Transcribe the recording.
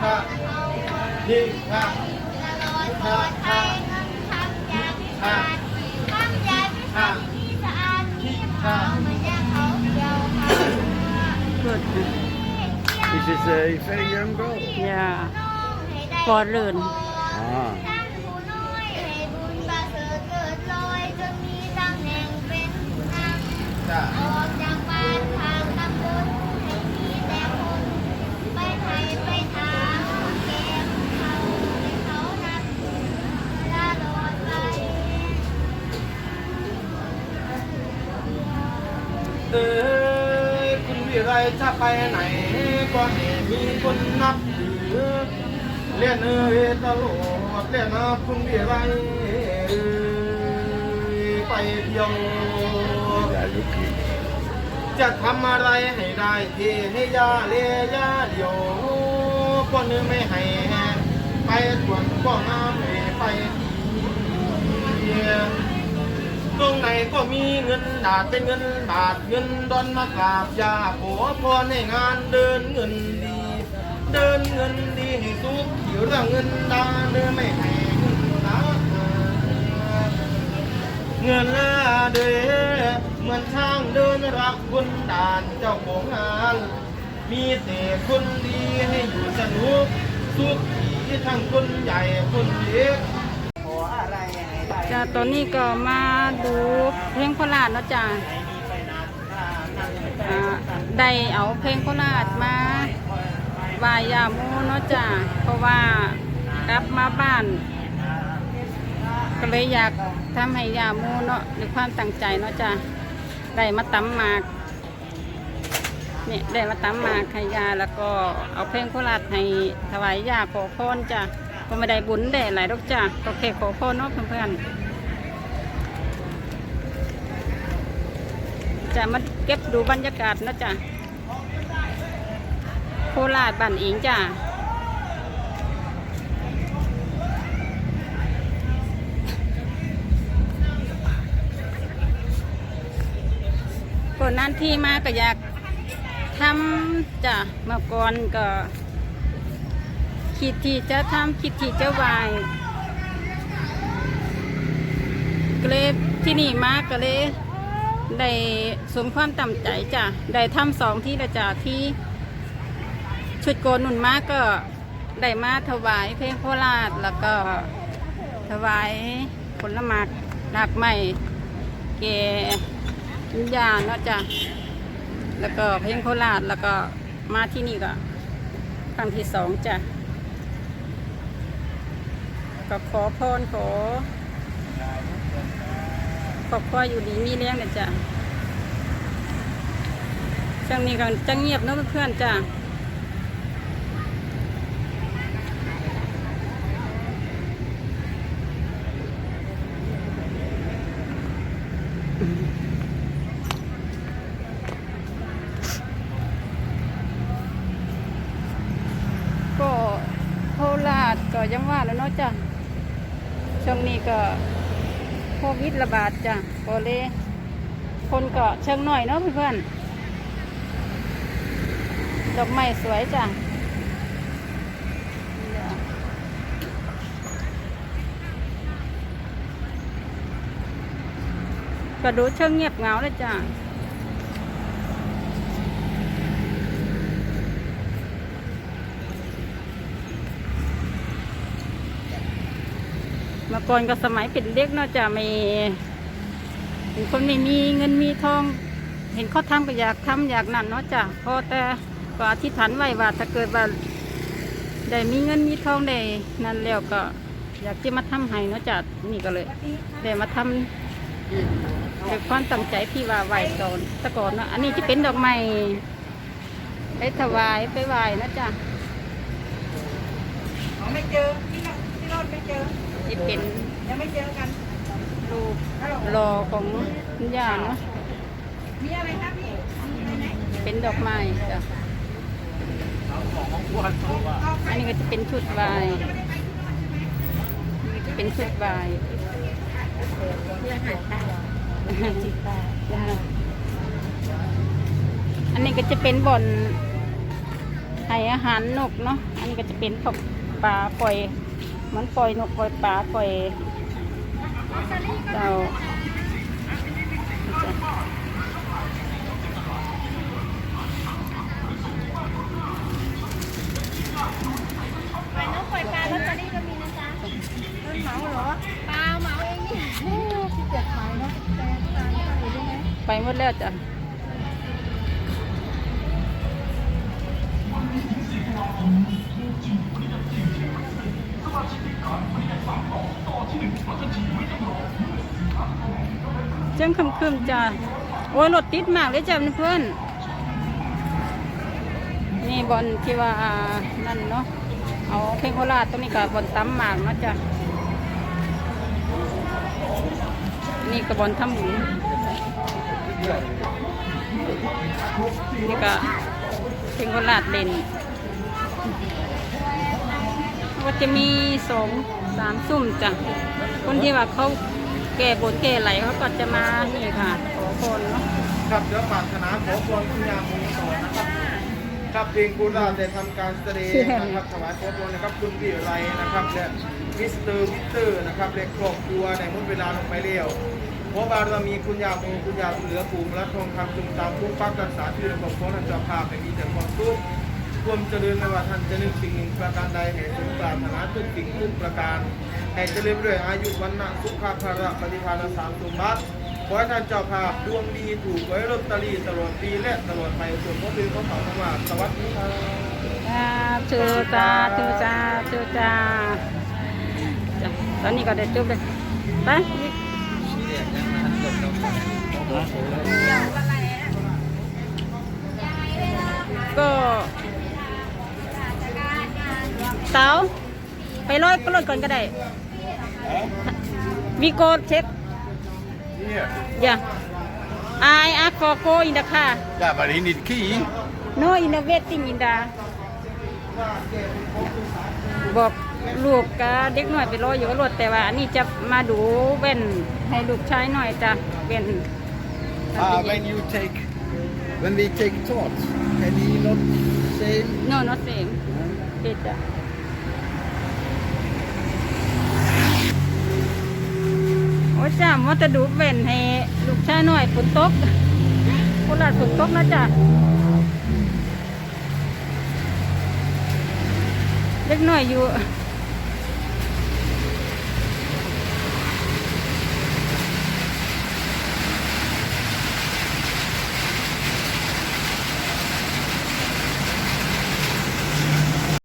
ฆะทิฆะตลอดปลอดภัยเงินคำยาพิชานคำยาพิชานที่สะอาดที่ขาวเหมือนยาเขาเดียวค่ะ Good. This is a very young girl. Yeah. ให้ได้ก่อนเลื่น Ah. ท่านผู้น้อยให้บุญประเสริฐเกิดลอยจนมีตำแหน่งเป็นผู้นำจ้าออก จะไปไหนก็ให้มีคนนับถือเล่นเอ้ยตลอดเล่นนะคุณวิไรเอ้ยไปเที่ยวจะทำอะไรให้ได้ที่ให้ยาเลียยาเดียวก็นึกไม่ให้ไปสวนก็น้ำไม่ไปที่ ตรงไหนก็มีเงินดาดเป็นเงินบาทเงินดอนมากราบยาขอพรให้งานเดินเงินดี เดินเงินดีให้สุขที่เรื่องเงินดาเดินไม่ให้เงินดาเงินลาเดเหมือนช่างเดินรักคนด่านเจ้าของงาน มีแต่คนดีให้อยู่สนุกสุขที่ทั้งคนใหญ่คนเล็กขออะไรให้ได้ จ้าตอนนี้ก็มาดูเพลงโคราชเนาะจ้าได้เอาเพลงโคราชมาไหวายาโมเนาะจ้าเพราะว่ากลับมาบ้าน ก็เลยอยากทำให้ยาโมเนาะด้วยความตั้งใจเนาะจ้าได้มาตำหมากเนี่ยได้มาตำหมากให้ยาแล้วก็เอาเพลงโคราชให้ถวายยาขอพรจ้า ก็ไม่ได้บุญได้หลายดอกจ้าก็แค่ขอพรเนาะเพื่อนๆจะมาเก็บดูบรรยากาศนะจ๊ะโคราชบ้านเองจ้ะก่อนนั้นที่มาก็อยากทำจ้ะเมื่อก่อนก็ คิดที่จะทำคิดที่จะวายก็เลยที่นี่มาก็เลยได้สมความตั้งใจจ้ะได้ทำสองที่ละจ้ะที่ชุดโกนหนุนมากก็ได้มาถวายเพลงโคราชแล้วก็ถวายผลหมากหลากไม้แก่วิญญาเนาะจ้ะแล้วก็เพลงโคราชแล้วก็มาที่นี่ก็ครั้งที่สองจ้ะ ก็ขอพรขอครอบครัวอยู่ดีมีเลี้ยงนะจ้ะช่วงนี้ก็จะเงียบเนอะเพื่อนๆจ้ะก็โคราชก็ยังว่าแล้วเนาะจ้ะ ช่วงนี้ก็โควิดระบาดจ้ะโอเลคนก็เชิงหน่อยเนาะเพื่อนๆดอกไม้สวยจ้ะก็ดูเชิงเงียบเหงาเลยจ้ะ เมื่อก่อนก็สมัยเป็นเด็กเนาะจะไม่เป็นคนไม่มีเงินมีทอง เห็นเขาทำก็อยากทำอยากนั่นเนาะจ้ะพอแต่ก็อธิษฐานไว้ว่าถ้าเกิดว่าได้มีเงินมีทองได้นั่นแล้วก็ อยากจะมาทำให้เนาะจ้ะนี่ก็เลยได้มาทำด้วยความตั้งใจที่ว่าไหวตอนตะก่อนเนาะอันนี้จะเป็นดอกไม้ไปถวายไปไหว้นะจ้ะไม่เจอพี่นพี่รอดไม่เจอ ที่เป็นยังไม่เจอกันรูปหล่อของคุณย่าเนาะมีอะไรครับพี่มีอะไรไหนเป็นดอกไม้จ้ะอันนี้ก็จะเป็นชุดวายนี่ก็จะเป็นชุดวายจ้ะอันนี้ก็จะเป็นบ่อนให้อาหารนกเนาะ อันนี้ก็จะเป็นพวกปลาปล่อยเห มันปล่อยนกปล่อยปลาปล่อยเจ้าจ้ะปล่อยนกปล่อยปลาลอตเตอรี่ก็มีนะจ๊ะโดนเหมาเหรอปลาเหมาเองนี่ที่เจ็ดขายเนาะแต่ตามไปอยู่ได้ไหมไปหมดแล้วจ้ะ จ้งคำคืมจ้ะโอ้ยรถติดมากเลยจ้ะเพื่อนนี่บอลที่ว่านั่นเนาะเอาเพลงโคราชตรงนี้กับบอลตั้มหมากนาะจ้ะนี่กับบอลทำบุญนี่ก็เพลงโคราชเล่นก็จะมีสองสามซุ่มจ้ะคนที่ว่าเขา แก่บนแก่ไหลเขาก็จะมานี่ค่ะขอพรเนาะครับเดี๋ยวปรารถนาขอพรคุณยามงต่อนะครับครับเพลงกุราได้ทำการแสดงนะครับถวายขอพรนะครับคุณวิไรนะครับและมิสเตอร์วิเตอร์นะครับและครอบครัวในมุดเวลาลงไปเร็วเพราะบารมีคุณยาโมคุณยาเหลือปูมและทองคำจุงตามผู้ปักรักษาที่ระบบของท่านเจ้าภาพให้มีแต่ความสุข ความเจริญไม่ว่าท่านจะนึกสิ่งหนึ่งประการใดให้สมปรารนาทุกสิ่งทุกประการให้เจริญด้วยอายุวันนะสุขภาระปฏิภาณสามสมบัติขอให้ท่านเจ้าภาพดวงดีถูกไว้ลอตเตอรี่ตลอดปีและตลอดไปส่วนพ่อเป็นพ่อเขาทั้งว่าสวัสดีครับจ้าเจอจ้าเจอจ้าเจอจ้าตอนนี้ก็ได้จบเลยไปก็ เต๋าไปร้อยก็รถก่อนก็ได้วีโกเช็ค Yeah. อย่า I ask for go in the car Yeah, but he need key. no in the waiting in the บอกลูกกับเด็กหน่อยไปรออยู่กับรถแต่ว่าอันนี้จะมาดูแว่นให้ลูกชายหน่อยจ้ะแว่น Ah, when you take, when we take thoughts, can he not say? โน่นอเซมเด็ดจ้ะโอ้ จ้าว่าจะดูเว่นให้ลูกชายหน่อยฝนตกโคราชฝนตกนะจ้ะเล็กหน่อยอยู่